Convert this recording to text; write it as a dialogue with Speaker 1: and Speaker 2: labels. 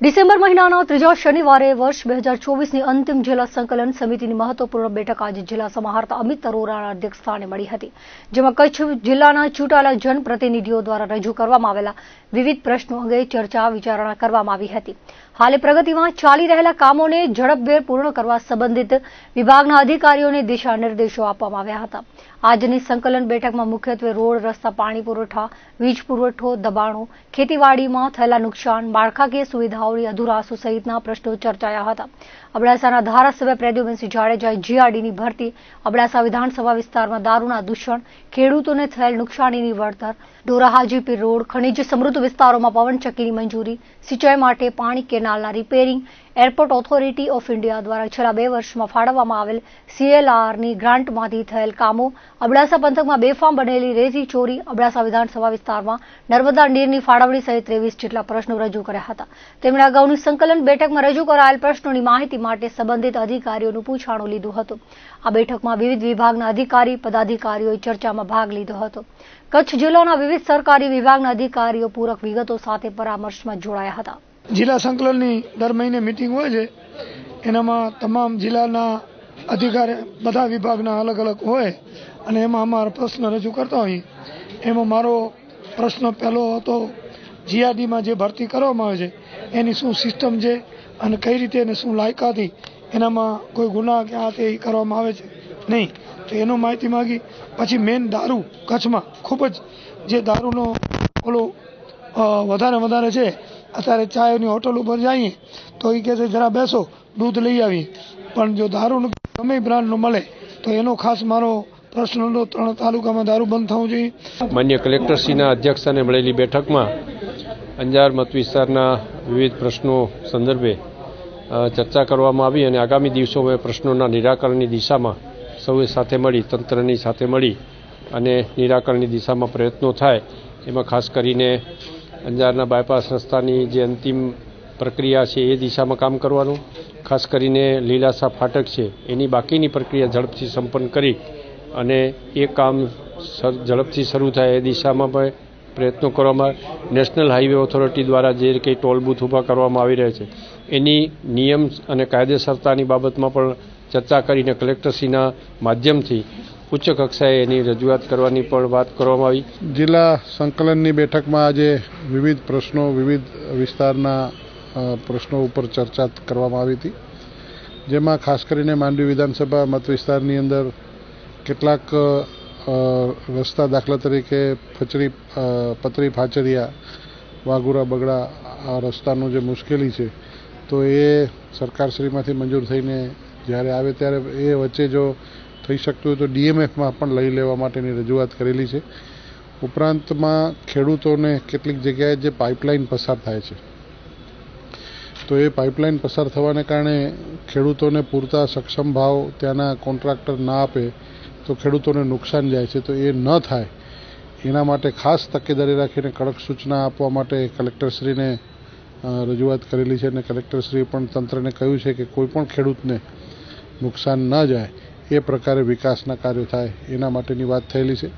Speaker 1: December મહિનાના ત્રીજા શનિવારે વર્ષ બે હજાર ચોવીસની અંતિમ જિલ્લા સંકલન સમિતિની મહત્વપૂર્ણ બેઠક આજે જિલ્લા સમાહર્તા અમિત અરોરાના અધ્યક્ષસ્થાને મળી હતી, જેમાં કચ્છ જિલ્લાના ચૂંટાયેલા જનપ્રતિનિધિઓ દ્વારા રજૂ કરવામાં આવેલા વિવિધ પ્રશ્નો અંગે ચર્ચા વિચારણા કરવામાં આવી હતી. હાલે પ્રગતિમાં ચાલી રહેલા કામોને ઝડપભેર પૂર્ણ કરવા સંબંધિત વિભાગના અધિકારીઓને દિશા નિર્દેશો આપવામાં આવ્યા હતા. આજની સંકલન બેઠકમાં મુખ્યત્વે રોડ, રસ્તા, પાણી પુરવઠા, વીજ પુરવઠો, દબાણો, ખેતીવાડીમાં થયેલા નુકસાન માળખાકીય સુવિધાઓની અધુરાશો સહિતના પ્રશ્નો ચર્ચાયા હતા. અબડાસાના ધારાસભ્ય પ્રદ્યુમનસિંહ જાડેજાએ જીઆરડીની ભરતી, અબડાસા વિધાનસભા વિસ્તારમાં દારૂના દૂષણ, ખેડૂતોને થયેલ નુકસાનીની વળતર ડોરાહાજીપીર રોડ, ખનીજ સમૃદ્ધ વિસ્તારોમાં પવનચક્કીની મંજૂરી, સિંચાઈ માટે પાણી કેનાલના repairing airport authority of India દ્વારા છેલ્લા બે વર્ષમાં ફાળવવામાં આવેલ સીએલઆરની ગ્રાન્ટમાંથી થયેલ કામો અબડાસા પંથકમાં બેફામ બનેલી રેતી ચોરી અબડાસા વિધાનસભા વિસ્તારમાં નર્મદા નીરની ફાળવણી સહિત ત્રેવીસ જેટલા પ્રશ્નો રજૂ કર્યા હતા. તેમણે અગાઉની સંકલન બેઠકમાં રજૂ કરાયેલ પ્રશ્નોની માહિતી માટે સંબંધિત અધિકારીઓનું પૂછાણું લીધું હતું. આ બેઠકમાં વિવિધ વિભાગના અધિકારી, પદાધિકારીઓએ ચર્ચામાં ભાગ લીધો હતો. કચ્છ જિલ્લાના વિવિધ સરકારી વિભાગના અધિકારીઓ પૂરક વિગતો સાથે પરામર્શમાં જોડાયા હતા.
Speaker 2: જિલ્લા સંકલનની દર મહિને મિટિંગ હોય છે. એનામાં તમામ જિલ્લાના અધિકારી, બધા વિભાગના અલગ અલગ હોય અને એમાં અમારા પ્રશ્ન રજૂ કરતા હોઈએ એમાં મારો પ્રશ્ન પહેલો હતો, જીઆરડીમાં જે ભરતી કરવામાં આવે છે, એની શું સિસ્ટમ છે અને કઈ રીતે એને શું લાયકાથી એનામાં કોઈ ગુના કે આ તે કરવામાં આવે છે? નહીં. તો એનો માહિતી માગી. પછી મેઇન દારૂ કચ્છમાં ખૂબ જ, જે દારૂનો ઓલો વધારે વધારે છે અત્યારે ચાયની હોટલ ઉપર જઈએ તો એ કહે છે, જરા બેસો, દૂધ લઈ આવીએ. પણ જો દારૂનું ગમે બ્રાન્ડનું મળે, તો એનો ખાસ મારો પ્રશ્ન હતો, ત્રણ તાલુકામાં દારૂ બંધ થવું જોઈએ.
Speaker 3: માન્ય કલેક્ટરશ્રીના અધ્યક્ષસ્થાને મળેલી બેઠકમાં અંજાર મત વિસ્તારના વિવિધ પ્રશ્નો સંદર્ભે ચર્ચા કરવામાં આવી અને આગામી દિવસોમાં પ્રશ્નોના નિરાકરણની દિશામાં સૌએ સાથે મળી, તંત્રની સાથે મળી અને નિરાકરણની દિશામાં પ્રયત્નો થાય, એમાં ખાસ કરીને અંજારના બાયપાસ રસ્તાની જે અંતિમ પ્રક્રિયા છે એ દિશામાં કામ કરવાનું, ખાસ કરીને લીલાસા ફાટક છે, એની બાકીની પ્રક્રિયા ઝડપથી સંપન્ન કરી અને એ કામ ઝડપથી શરૂ થાય એ દિશામાં પણ પ્રયત્નો કરવામાં નેશનલ હાઈવે ઓથોરિટી દ્વારા જે કંઈ ટોલ બૂથ ઊભા કરવામાં આવી રહ્યા છે, એની નિયમ અને કાયદેસરતાની બાબતમાં પણ ચર્ચા કરીને કલેક્ટરશ્રીના માધ્યમથી ઉચ્ચ કક્ષાએ એની રજૂઆત કરવાની પણ વાત કરવામાં આવી.
Speaker 4: જિલ્લા સંકલનની બેઠકમાં આજે વિવિધ પ્રશ્નો, વિવિધ વિસ્તારના પ્રશ્નો ઉપર ચર્ચા કરવામાં આવી હતી. જેમાં ખાસ કરીને માંડવી વિધાનસભા મત વિસ્તારની અંદર કેટલાક રસ્તા દાખલા તરીકે ફચરી પતરી ફાચરિયા, વાઘુરા, બગડા આ રસ્તાનું જે મુશ્કેલી છે, તો એ સરકારશ્રીમાંથી મંજૂર થઈને જ્યારે આવે ત્યારે એ વચ્ચે જો થઈ શકતું હોય તો ડીએમએફમાં પણ લઈ લેવા માટેની રજૂઆત કરેલી છે. ઉપરાંતમાં ખેડૂતોને કેટલીક જગ્યાએ જે પાઇપલાઇન પસાર થાય છે. તો એ પાઇપલાઇન પસાર થવાને કારણે ખેડૂતોને પૂરતા સક્ષમ ભાવ ત્યાંના કોન્ટ્રાક્ટર ના આપે તો ખેડૂતોને નુકસાન જાય છે. તો એ ન થાય, એના માટે ખાસ તકેદારી રાખીને કડક સૂચના આપવા માટે કલેક્ટરશ્રીને રજૂઆત કરેલી છે અને કલેક્ટરશ્રીએ પણ તંત્રને કહ્યું છે કે કોઈ પણ ખેડૂતને નુકસાન ન જાય. એ પ્રકારે વિકાસના કાર્યો થાય એના માટેની વાત થયેલી છે.